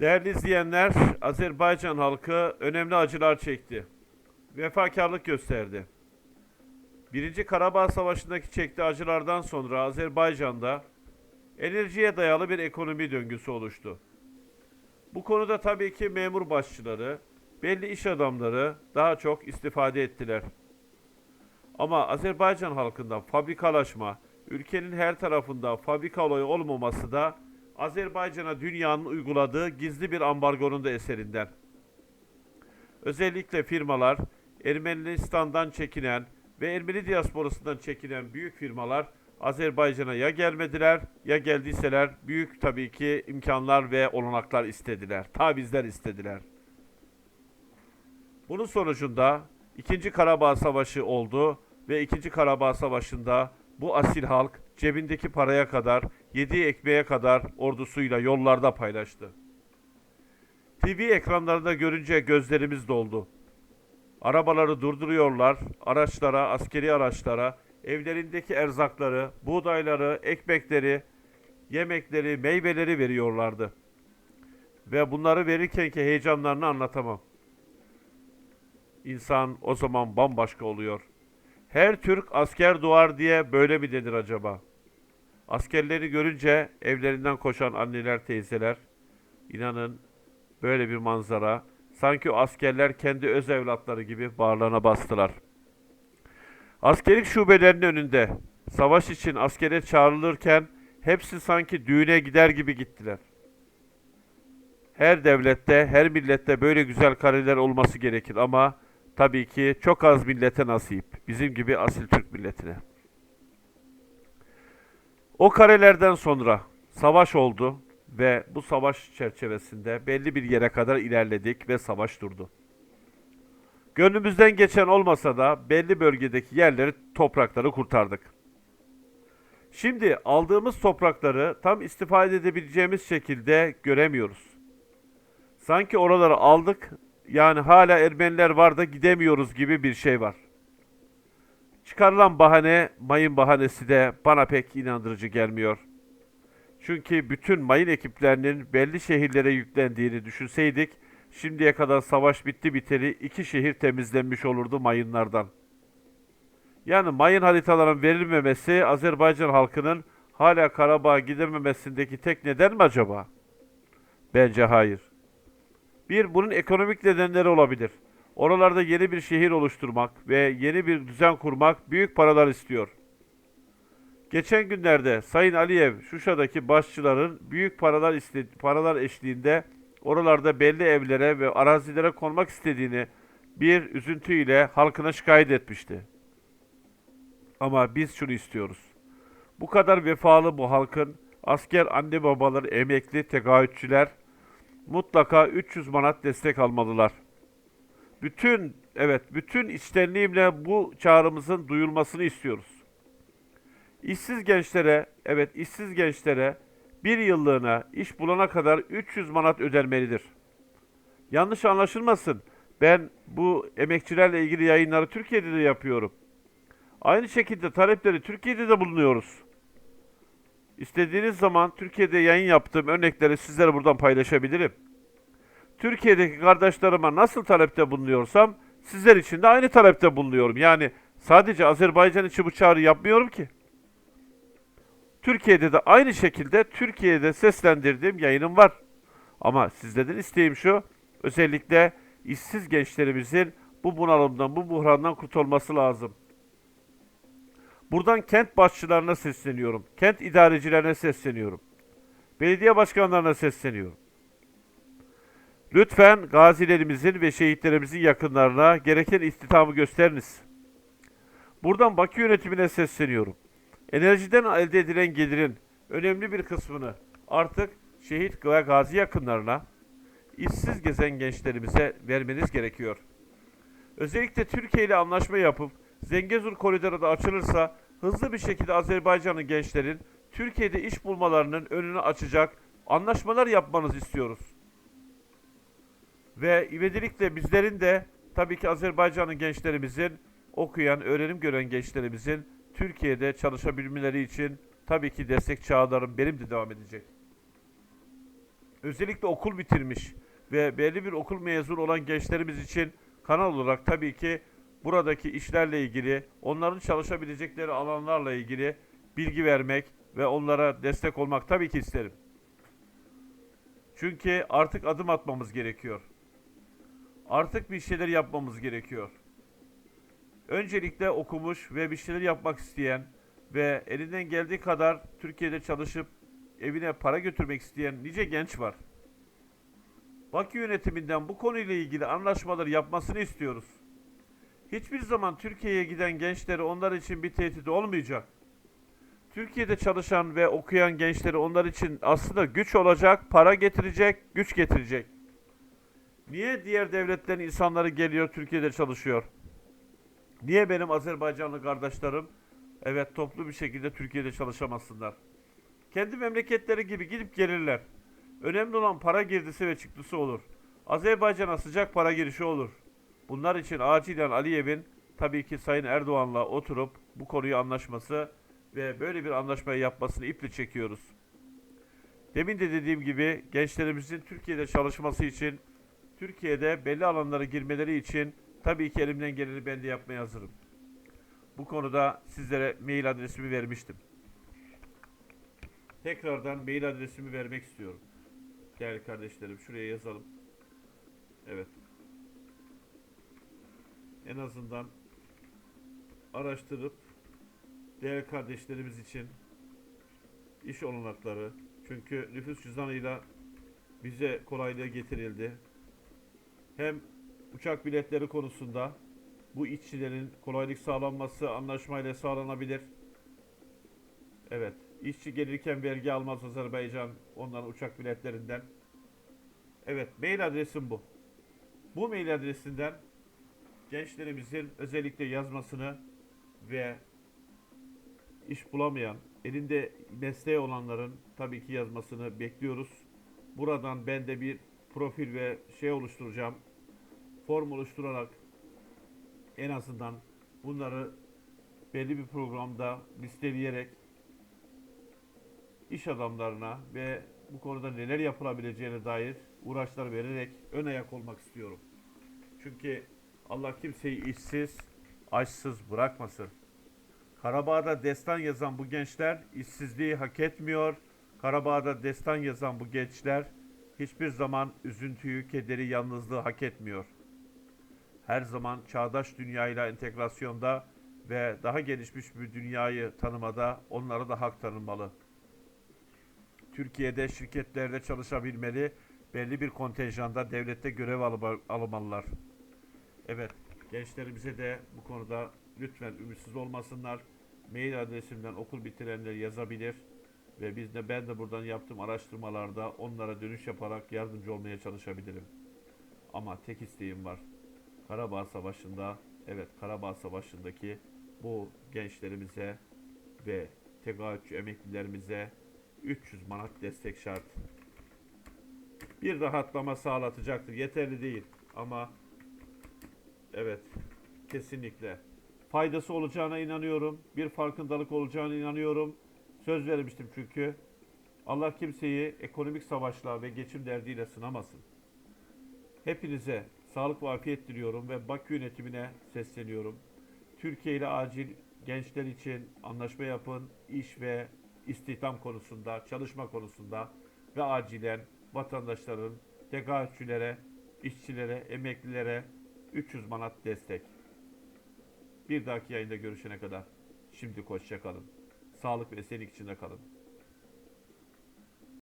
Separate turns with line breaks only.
Değerli izleyenler, Azerbaycan halkı önemli acılar çekti. Vefakarlık gösterdi. Birinci Karabağ Savaşı'ndaki çektiği acılardan sonra Azerbaycan'da enerjiye dayalı bir ekonomi döngüsü oluştu. Bu konuda tabii ki memur başçıları, belli iş adamları daha çok istifade ettiler. Ama Azerbaycan halkından fabrikalaşma, ülkenin her tarafında fabrika olayı olmaması da Azerbaycan'a dünyanın uyguladığı gizli bir ambargonun da eserinden. Özellikle firmalar, Ermenistan'dan çekinen ve Ermeni diasporasından çekinen büyük firmalar Azerbaycan'a ya gelmediler ya geldiyseler büyük tabii ki imkanlar ve olanaklar istediler. Tavizler istediler. Bunun sonucunda 2. Karabağ Savaşı oldu ve 2. Karabağ Savaşı'nda bu asil halk cebindeki paraya kadar, yediği ekmeğe kadar ordusuyla yollarda paylaştı. TV ekranlarında görünce gözlerimiz doldu. Arabaları durduruyorlar, araçlara, askeri araçlara, evlerindeki erzakları, buğdayları, ekmekleri, yemekleri, meyveleri veriyorlardı. Ve bunları verirkenki heyecanlarını anlatamam. İnsan o zaman bambaşka oluyor. Her Türk asker doğar diye böyle mi denir acaba? Askerleri görünce evlerinden koşan anneler, teyzeler, inanın böyle bir manzara, sanki askerler kendi öz evlatları gibi bağırlarına bastılar. Askerlik şubelerinin önünde savaş için askere çağrılırken hepsi sanki düğüne gider gibi gittiler. Her devlette, her millette böyle güzel kareler olması gerekir ama tabii ki çok az millete nasip. Bizim gibi asil Türk milletine. O karelerden sonra savaş oldu ve bu savaş çerçevesinde belli bir yere kadar ilerledik ve savaş durdu. Gönlümüzden geçen olmasa da belli bölgedeki yerleri, toprakları kurtardık. Şimdi aldığımız toprakları tam istifade edebileceğimiz şekilde göremiyoruz. Sanki oraları aldık, yani hala Ermeniler var da gidemiyoruz gibi bir şey var. Çıkarılan bahane, mayın bahanesi de bana pek inandırıcı gelmiyor. Çünkü bütün mayın ekiplerinin belli şehirlere yüklendiğini düşünseydik, şimdiye kadar savaş bitti biteli iki şehir temizlenmiş olurdu mayınlardan. Yani mayın haritaların verilmemesi Azerbaycan halkının hala Karabağ'a gidememesindeki tek neden mi acaba? Bence hayır. Bir, bunun ekonomik nedenleri olabilir. Oralarda yeni bir şehir oluşturmak ve yeni bir düzen kurmak büyük paralar istiyor. Geçen günlerde Sayın Aliyev Şuşa'daki başçıların büyük paralar iste paralar eşliğinde oralarda belli evlere ve arazilere konmak istediğini bir üzüntüyle halkına şikayet etmişti. Ama biz şunu istiyoruz. Bu kadar vefalı bu halkın asker anne babaları, emekli, tegaütçüler mutlaka 300 manat destek almalılar. Bütün evet bütün içtenliğimle bu çağrımızın duyulmasını istiyoruz. İşsiz gençlere, evet işsiz gençlere bir yıllığına iş bulana kadar 300 manat ödenmelidir. Yanlış anlaşılmasın. Ben bu emekçilerle ilgili yayınları Türkiye'de de yapıyorum. Aynı şekilde talepleri Türkiye'de de bulunuyoruz. İstediğiniz zaman Türkiye'de yayın yaptığım örnekleri sizlere buradan paylaşabilirim. Türkiye'deki kardeşlerime nasıl talepte bulunuyorsam sizler için de aynı talepte bulunuyorum. Yani sadece Azerbaycan için bu çağrı yapmıyorum ki. Türkiye'de de aynı şekilde Türkiye'de seslendirdiğim yayınım var. Ama sizlerden isteğim şu, özellikle işsiz gençlerimizin bu bunalımdan, bu buhrandan kurtulması lazım. Buradan kent başçılarına sesleniyorum. Kent idarecilerine sesleniyorum. Belediye başkanlarına sesleniyorum. Lütfen gazilerimizin ve şehitlerimizin yakınlarına gereken istihdamı gösteriniz. Buradan Bakü yönetimine sesleniyorum. Enerjiden elde edilen gelirin önemli bir kısmını artık şehit ve gazi yakınlarına, işsiz gezen gençlerimize vermeniz gerekiyor. Özellikle Türkiye ile anlaşma yapıp Zengezur koridoru da açılırsa hızlı bir şekilde Azerbaycan'ın gençlerin Türkiye'de iş bulmalarının önünü açacak anlaşmalar yapmanızı istiyoruz. Ve ivedilikle bizlerin de tabii ki Azerbaycan'ın gençlerimizin okuyan, öğrenim gören gençlerimizin Türkiye'de çalışabilmeleri için tabii ki destek çağlarım benim de devam edecek. özellikle okul bitirmiş ve belli bir okul mezunu olan gençlerimiz için kanal olarak tabii ki buradaki işlerle ilgili, onların çalışabilecekleri alanlarla ilgili bilgi vermek ve onlara destek olmak tabii ki isterim. Çünkü artık adım atmamız gerekiyor. Artık bir şeyler yapmamız gerekiyor. Öncelikle okumuş ve bir şeyler yapmak isteyen ve elinden geldiği kadar Türkiye'de çalışıp evine para götürmek isteyen nice genç var. Bakü yönetiminden bu konuyla ilgili anlaşmaları yapmasını istiyoruz. Hiçbir zaman Türkiye'ye giden gençleri onlar için bir tehdit olmayacak. Türkiye'de çalışan ve okuyan gençleri onlar için aslında güç olacak, para getirecek, güç getirecek. Niye diğer devletlerin insanları geliyor Türkiye'de çalışıyor? Niye benim Azerbaycanlı kardeşlerim evet toplu bir şekilde Türkiye'de çalışamasınlar? Kendi memleketleri gibi gidip gelirler. Önemli olan para girdisi ve çıktısı olur. Azerbaycan'a sıcak para girişi olur. Bunlar için acilen Aliyev'in tabii ki Sayın Erdoğan'la oturup bu konuyu anlaşması ve böyle bir anlaşmayı yapmasını iple çekiyoruz. Demin de dediğim gibi gençlerimizin Türkiye'de çalışması için, Türkiye'de belli alanlara girmeleri için tabii ki elimden geleni ben de yapmaya hazırım. Bu konuda sizlere mail adresimi vermiştim. Tekrardan mail adresimi vermek istiyorum. Değerli kardeşlerim şuraya yazalım. Evet. En azından araştırıp değerli kardeşlerimiz için iş olanakları çünkü nüfus cüzdanıyla bize kolaylığı getirildi. Hem uçak biletleri konusunda bu işçilerin kolaylık sağlanması anlaşmayla sağlanabilir. Evet, işçi gelirken vergi almaz Azerbaycan onların uçak biletlerinden. Evet, mail adresim bu. Bu mail adresinden gençlerimizin özellikle yazmasını ve iş bulamayan, elinde mesleği olanların tabii ki yazmasını bekliyoruz. Buradan ben de bir profil ve şey oluşturacağım. Form oluşturarak en azından bunları belli bir programda listeleyerek iş adamlarına ve bu konuda neler yapılabileceğine dair uğraşlar vererek ön ayak olmak istiyorum. Çünkü Allah kimseyi işsiz, açsız bırakmasın. Karabağ'da destan yazan bu gençler işsizliği hak etmiyor. Karabağ'da destan yazan bu gençler hiçbir zaman üzüntüyü, kederi, yalnızlığı hak etmiyor. Her zaman çağdaş dünyayla entegrasyonda ve daha gelişmiş bir dünyayı tanımada onlara da hak tanınmalı. Türkiye'de şirketlerde çalışabilmeli, belli bir kontenjanda devlette görev almalılar. Evet, gençlerimize de bu konuda lütfen ümitsiz olmasınlar. Mail adresimden okul bitirenler yazabilir ve biz de ben de buradan yaptığım araştırmalarda onlara dönüş yaparak yardımcı olmaya çalışabilirim. Ama tek isteğim var. Karabağ Savaşı'nda, evet Karabağ Savaşı'ndaki bu gençlerimize ve tegaütçü emeklilerimize 300 manat destek şart. Bir rahatlama sağlatacaktır. Yeterli değil ama evet kesinlikle faydası olacağına inanıyorum. Bir farkındalık olacağına inanıyorum. Söz vermiştim çünkü. Allah kimseyi ekonomik savaşla ve geçim derdiyle sınamasın. Hepinize sağlık ve afiyet diliyorum ve Bakü yönetimine sesleniyorum. Türkiye ile acil gençler için anlaşma yapın. iş ve istihdam konusunda, çalışma konusunda ve acilen vatandaşların tegaütçülere, işçilere, emeklilere 300 manat destek. Bir dahaki yayında görüşene kadar şimdi hoşça kalın. Sağlık ve esenlik içinde kalın.